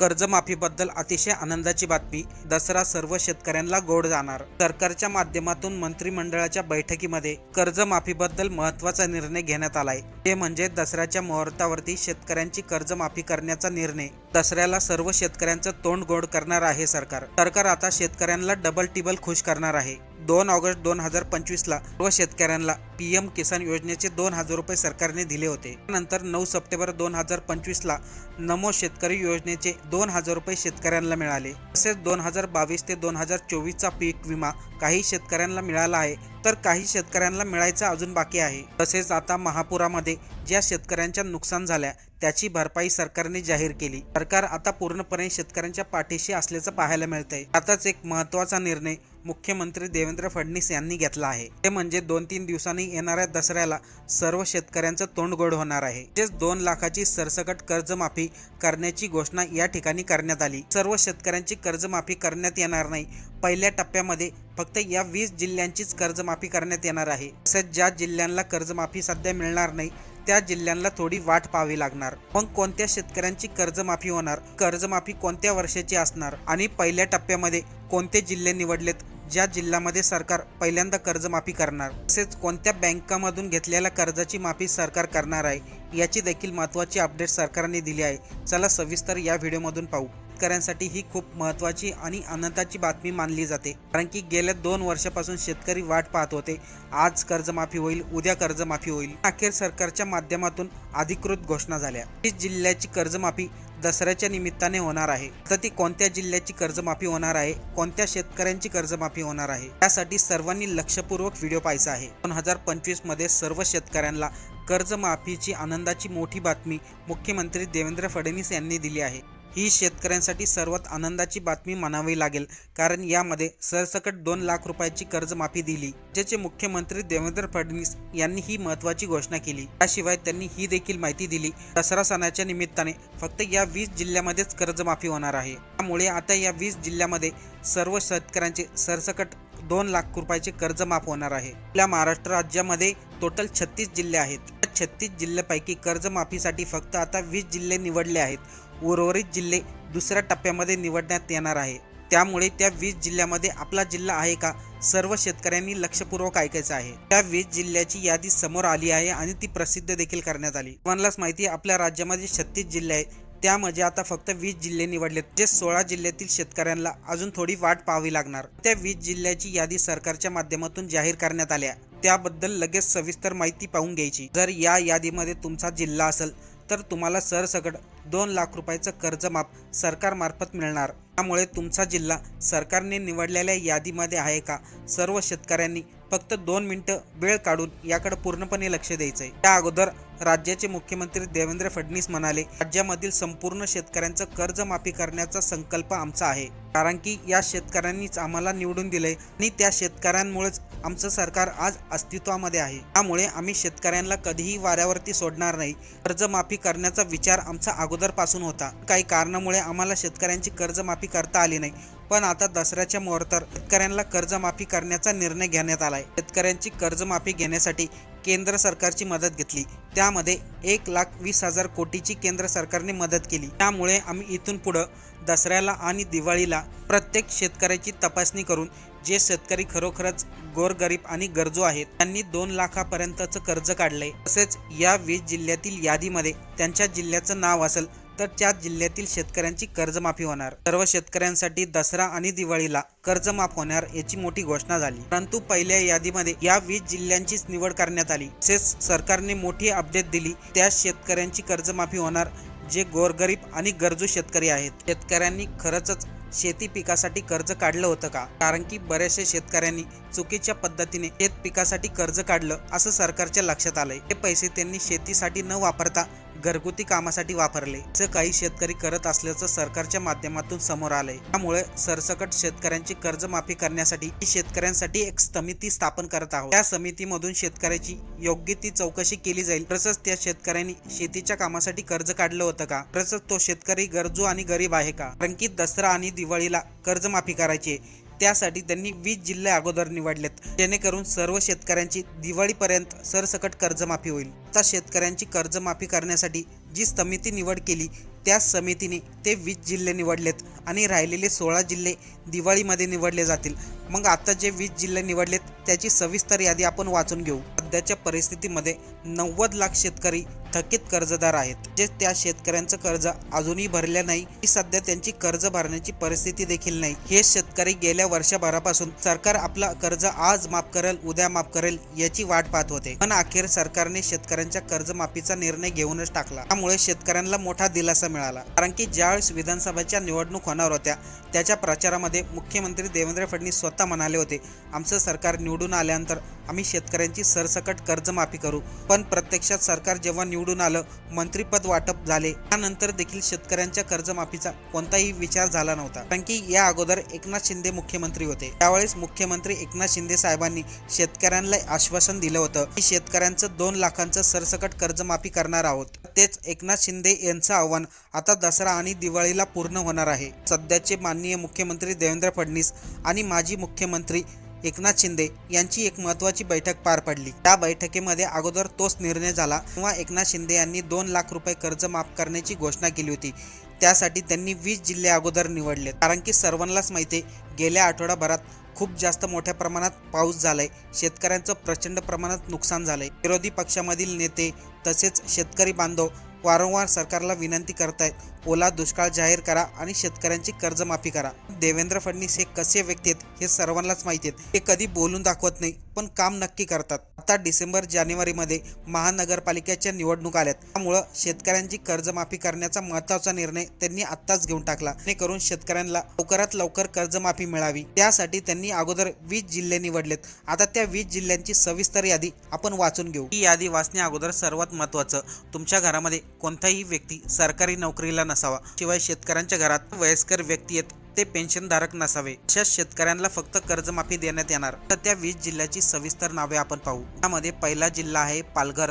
कर्जमाफीबद्दल अतिशय आनंदाची बातमी दसरा सर्व शेतकऱ्यांना गोड जाणार. सरकारच्या माध्यमातून मंत्रिमंडळाच्या बैठकीमध्ये कर्जमाफीबद्दल महत्त्वाचा निर्णय घेण्यात आलाय. ते म्हणजे दसऱ्याच्या मुहूर्तावरती शेतकऱ्यांची कर्जमाफी करण्याचा निर्णय. दसऱ्याला सर्व शेतकऱ्यांचं तोंड गोड करणार आहे सरकार. सरकार आता शेतकऱ्यांना डबल टिबल खुश करणार आहे. दोन ऑगस्ट दोन हजार पंचवीसला सर्व शेतकऱ्यांना पी एम किसान योजनेचे दोन हजार रुपये सरकारने दिले होते. त्यानंतर नऊ सप्टेंबर दोन हजार पंचवीसला नमो शेतकरी योजनेचे दोन हजार रुपये शेतकऱ्यांना मिळाले. तसेच दोन हजार बावीस ते दोन हजार चोवीसचा पीक विमा काही शेतकऱ्यांना मिळाला आहे तर काही शेतकऱ्यांना मिळायचा अजून बाकी आहे. तसेच आता महापुरामध्ये ज्या शेतकऱ्यांच्या नुकसान झाल्या त्याची भरपाई सरकारने जाहीर केली. सरकार आता पूर्णपणे शेतकऱ्यांच्या पाठीशी असल्याचं पाहायला मिळतंय. आताच एक महत्त्वाचा निर्णय मुख्यमंत्री देवेंद्र फडणवीस यांनी घेतला आहे. ते म्हणजे दोन तीन दिवसांनी येणाऱ्या दसऱ्याला सर्व शेतकऱ्यांचं तोंड गोड होणार आहे. म्हणजेच दोन लाखाची सरसकट कर्जमाफी करण्याची घोषणा या ठिकाणी करण्यात आली. सर्व शेतकऱ्यांची कर्जमाफी करण्यात येणार नाही. पहिल्या टप्प्यामध्ये फक्त या वीस जिल्ह्यांचीच कर्जमाफी करण्यात येणार आहे. तसेच ज्या जिल्ह्यांना कर्जमाफी सध्या मिळणार नाही त्या जिल्ह्यांना थोडी वाट पाहावी लागणार. मग कोणत्या शेतकऱ्यांची कर्जमाफी होणार? कर्जमाफी कोणत्या वर्षाची असणार? आणि पहिल्या टप्प्यामध्ये कोणते जिल्हे निवडलेत ज्या जिल्ह्यामध्ये सरकार पहिल्यांदा कर्जमाफी करणार? तसेच कोणत्या बँकामधून घेतलेल्या कर्जाची माफी सरकार करणार आहे? याची देखील महत्त्वाची अपडेट सरकारने दिली आहे. चला सविस्तर या व्हिडिओमधून पाहू. शेतकऱ्यांसाठी ही खूप महत्त्वाची आणि आनंदाची बातमी मानली जाते. कारण की गेल्या दोन वर्षापासून शेतकरी वाट पाहत होते. आज कर्जमाफी होईल उद्या कर्जमाफी होईल. अखेर सरकारच्या माध्यमातून अधिकृत घोषणा झाल्या. जिल्ह्याची कर्जमाफी दसऱ्याच्या निमित्ताने होणार आहे. तर ती कोणत्या जिल्ह्याची कर्जमाफी होणार आहे? कोणत्या शेतकऱ्यांची कर्जमाफी होणार आहे? त्यासाठी सर्वांनी लक्षपूर्वक व्हिडिओ पाहायचा आहे. दोन हजार पंचवीसमध्ये सर्व शेतकऱ्यांना कर्जमाफीची आनंदाची मोठी बातमी मुख्यमंत्री देवेंद्र फडणवीस यांनी दिली आहे. ही शेतकऱ्यांसाठी सर्वात आनंदाची बातमी म्हणावी लागेल. कारण यामध्ये सरसकट दोन लाख रुपयाची कर्जमाफी दिली ज्याचे मुख्यमंत्री देवेंद्र फडणवीस यांनी ही महत्वाची घोषणा केली. त्याशिवाय त्यांनी ही देखील माहिती दिली दसरा सणाच्या निमित्ताने फक्त या वीस जिल्ह्यामध्येच कर्जमाफी होणार आहे. त्यामुळे आता या वीस जिल्ह्यामध्ये सर्व शेतकऱ्यांचे सरसकट दोन लाख रुपयाचे कर्ज माफ होणार आहे. आपल्या महाराष्ट्र राज्यामध्ये टोटल छत्तीस जिल्हे आहेत. त्या छत्तीस जिल्ह्यापैकी कर्जमाफीसाठी फक्त आता वीस जिल्हे निवडले आहेत. उर्वरित जिल्हे दुसऱ्या टप्प्यामध्ये निवडण्यात येणार आहे. त्यामुळे त्या वीस जिल्ह्यामध्ये आपला जिल्हा आहे का सर्व शेतकऱ्यांनी लक्षपूर्वक ऐकायचं आहे. त्या वीस जिल्ह्याची यादी समोर आली आहे आणि ती प्रसिद्ध देखील करण्यात आली. तुम्हालाच माहिती आपल्या राज्यामध्ये छत्तीस जिल्हे आहेत. त्यामध्ये आता फक्त वीस जिल्हे निवडलेत जे सोळा जिल्ह्यातील शेतकऱ्यांना अजून थोडी वाट पाहावी लागणार. त्या वीस जिल्ह्याची यादी सरकारच्या माध्यमातून जाहीर करण्यात आल्या. त्याबद्दल लगेच सविस्तर माहिती पाहून घ्यायची. जर या यादीमध्ये तुमचा जिल्हा असेल तर तुम्हाला सरसकट दोन लाख रुपयाचं कर्जमाफ सरकारमार्फत मिळणार. त्यामुळे तुमचा जिल्हा सरकारने निवडलेल्या यादीमध्ये आहे का? सर्व शेतकऱ्यांनी फक्त दोन मिनिटं वेळ काढून याकडे पूर्णपणे लक्ष द्यायचं आहे त्या अगोदर राज्याचे मुख्यमंत्री देवेंद्र फडणवीस म्हणाले राज्यामधील संपूर्ण शेतकऱ्यांचं कर्जमाफी करण्याचा संकल्प आमचा आहे. कारण की या शेतकऱ्यांनीच आम्हाला निवडून दिलंय आणि त्या शेतकऱ्यांमुळेच आमचं सरकार आज अस्तित्वामध्ये आहे. त्यामुळे आम्ही शेतकऱ्यांना कधीही वाऱ्यावरती सोडणार नाही. कर्जमाफी करण्याचा विचार आमचा अगोदरपासून होता. काही कारणामुळे आम्हाला शेतकऱ्यांची कर्जमाफी करता आली नाही. पण आता दसऱ्याच्या मुहूर्तावर शेतकऱ्यांना कर्जमाफी करण्याचा निर्णय घेण्यात आलाय. शेतकऱ्यांची कर्जमाफी घेण्यासाठी केंद्र सरकारची मदत घेतली. त्यामध्ये एक लाख वीस हजार कोटीची केंद्र सरकारने मदत केली. त्यामुळे आम्ही इथून पुढं दसऱ्याला आणि दिवाळीला प्रत्येक शेतकऱ्याची तपासणी करून जे शेतकरी खरोखरच गोरगरीब आणि गरजू आहेत त्यांनी दोन लाखापर्यंतचं कर्ज काढलंय. तसेच या वीस जिल्ह्यातील यादीमध्ये त्यांच्या जिल्ह्याचं नाव असेल तर त्या जिल्ह्यातील शेतकऱ्यांची कर्जमाफी होणार. सर्व शेतकऱ्यांसाठी दसरा आणि दिवाळीला कर्जमाफ होणार याची मोठी घोषणा झाली. परंतु पहिल्या यादीमध्ये या वीस जिल्ह्यांचीच निवड करण्यात आली. तसेच सरकारने मोठी अपडेट दिली. त्या शेतकऱ्यांची कर्जमाफी होणार जे गोरगरीब आणि गरजू शेतकरी आहेत. शेतकऱ्यांनी खरंच शेती पिकासाठी कर्ज काढलं होतं का? कारण की बऱ्याचशा शेतकऱ्यांनी चुकीच्या पद्धतीने शेत पिकासाठी कर्ज काढलं असं सरकारच्या लक्षात आलंय. हे पैसे त्यांनी शेतीसाठी न वापरता घरगुती कामासाठी वापरले असं काही शेतकरी करत असल्याचं सरकारच्या माध्यमातून समोर आलंय. त्यामुळे सरसकट शेतकऱ्यांची कर्जमाफी करण्यासाठी शेतकऱ्यांसाठी एक समिती स्थापन करत आहोत. त्या समितीमधून शेतकऱ्याची योग्य ती चौकशी केली जाईल. तसंच त्या शेतकऱ्यांनी शेतीच्या कामासाठी कर्ज काढलं होतं का? तसंच तो शेतकरी गरजू आणि गरीब आहे का? कारण की दसरा आणि दिवाळीला कर्जमाफी करायची त्यासाठी त्यांनी वीस जिल्हे अगोदर निवडलेत. जेणेकरून सर्व शेतकऱ्यांची दिवाळीपर्यंत सरसकट कर्जमाफी होईल. आता शेतकऱ्यांची कर्जमाफी करण्यासाठी जी समिती निवड केली त्या समितीने ते वीस जिल्हे निवडलेत आणि राहिलेले सोळा जिल्हे दिवाळीमध्ये निवडले जातील. मग आता जे वीस जिल्हे निवडलेत त्याची सविस्तर यादी आपण वाचून घेऊ. सध्याच्या परिस्थितीमध्ये नव्वद लाख शेतकरी थकीत कर्जदार आहेत. जे त्या शेतकऱ्यांचं कर्ज अजूनही भरले नाही की सध्या त्यांची कर्ज भरण्याची परिस्थिती देखील नाही. हे शेतकरी गेल्या वर्षभरापासून सरकार आपला कर्ज आज माफ करेल उद्या माफ करेल याची वाट पाहत होते. पण अखेर सरकारने शेतकऱ्यांच्या कर्जमाफीचा निर्णय घेऊनच टाकला. त्यामुळे शेतकऱ्यांना मोठा दिलासा मिळाला. कारण की ज्यावेळेस विधानसभेच्या निवडणूक होणार होत्या त्याच्या प्रचारामध्ये मुख्यमंत्री देवेंद्र फडणवीस स्वतः म्हणाले होते आमचं सरकार निवडून आल्यानंतर आम्ही शेतकऱ्यांची सरसकट कर्जमाफी करू. पण प्रत्यक्षात सरकार जेव्हा निवडून आलं मंत्रीपद वाटप झाले. त्यानंतर देखील शेतकऱ्यांच्या कर्जमाफीचा कोणताही विचार झाला नव्हता. कारण की या अगोदर एकनाथ शिंदे मुख्यमंत्री होते. त्यावेळेस मुख्यमंत्री एकनाथ शिंदे साहेबांनी शेतकऱ्यांना आश्वासन दिलं होतं की शेतकऱ्यांचं दोन लाखांचं सरसकट कर्जमाफी करणार आहोत. तेच एकनाथ शिंदे यांचं आव्हान आता दसरा आणि दिवाळीला पूर्ण होणार आहे. सध्याचे माननीय मुख्यमंत्री देवेंद्र फडणवीस आणि माजी मुख्यमंत्री एकनाथ शिंदे यांची एक महत्वाची बैठक पार पडली. त्या बैठकीमध्ये अगोदर तोच निर्णय झाला तेव्हा एकनाथ शिंदे यांनी दोन लाख रुपये कर्ज माफ करण्याची घोषणा केली होती. त्यासाठी त्यांनी वीस जिल्हे अगोदर निवडले. कारण की सर्वांनाच माहिती आहे गेल्या आठवडाभरात खूप जास्त मोठ्या प्रमाणात पाऊस झालाय. शेतकऱ्यांचं प्रचंड प्रमाणात नुकसान झालंय. विरोधी पक्षामधील नेते तसेच शेतकरी बांधव वारंवार सरकारला विनंती करतायत. ओला दुष्काळ जाहीर करा आणि शेतकऱ्यांची कर्जमाफी करा. देवेंद्र फडणवीस हे कसे व्यक्ती आहेत हे सर्वांनाच माहिती आहेत. ते कधी बोलून दाखवत नाही पण काम नक्की करतात. आता डिसेंबर जानेवारीमध्ये महानगरपालिकेच्या निवडणूक आल्यात. त्यामुळं शेतकऱ्यांची कर्जमाफी करण्याचा महत्त्वाचा निर्णय त्यांनी आत्ताच घेऊन टाकला. जेणेकरून शेतकऱ्यांना लवकरात लवकर कर्जमाफी मिळावी. त्यासाठी त्यांनी अगोदर वीस जिल्हे निवडलेत. आता त्या वीस जिल्ह्यांची सविस्तर यादी आपण वाचून घेऊ. ही यादी वाचण्या अगोदर सर्वात महत्वाचं तुमच्या घरामध्ये कोणताही व्यक्ती सरकारी नोकरीला नसावा. शिवाय शेतकऱ्यांच्या घरात वयस्कर व्यक्ती आहेत ते पेन्शनधारक नसावे. अशा शेतकऱ्यांना फक्त कर्जमाफी देण्यात येणार. तर त्या वीस जिल्ह्याची सविस्तर नावे आपण पाहू. त्यामध्ये पहिला जिल्हा आहे पालघर.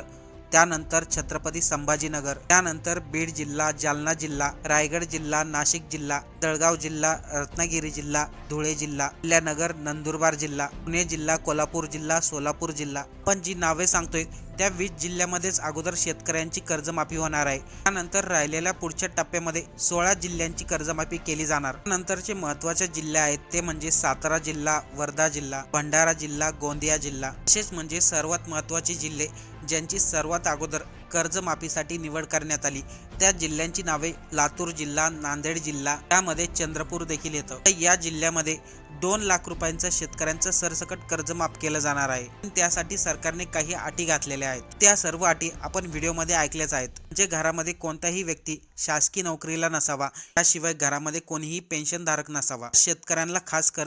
त्यानंतर छत्रपती संभाजीनगर त्यानंतर बीड जिल्हा जालना जिल्हा रायगड जिल्हा नाशिक जिल्हा जळगाव जिल्हा रत्नागिरी जिल्हा धुळे जिल्हा अहिल्यानगर नंदुरबार जिल्हा पुणे जिल्हा कोल्हापूर जिल्हा सोलापूर जिल्हा. पण जी नावे सांगतोय त्या वीस जिल्ह्यामध्येच अगोदर शेतकऱ्यांची कर्जमाफी होणार आहे. त्यानंतर राहिलेल्या पुढच्या टप्प्यामध्ये सोळा जिल्ह्यांची कर्जमाफी केली जाणार. नंतरचे महत्त्वाचे जिल्हे आहेत ते म्हणजे सातारा जिल्हा वर्धा जिल्हा भंडारा जिल्हा गोंदिया जिल्हा. तसेच म्हणजे सर्वात महत्त्वाचे जिल्हे ज्यांची सर्वात अगोदर कर्जमाफीसाठी निवड करण्यात आली. त्या जिल्ह्यांची नावे लातूर जिल्हा नांदेड जिल्हा त्यामध्ये चंद्रपूर देखील येतं. तर या जिल्ह्यामध्ये दोन लाख रुपयांचं शेतकऱ्यांचं सरसकट कर्ज माफ केलं जाणार आहे. त्यासाठी सरकारने काही अटी घातलेल्या आहेत. त्या सर्व अटी आपण व्हिडिओमध्ये ऐकल्याच आहेत. म्हणजे घरामध्ये कोणताही व्यक्ती शासकीय नोकरीला नसावा त्याशिवाय घरामध्ये कोणीही पेन्शनधारक नसावा. शेतकऱ्यांना खास कर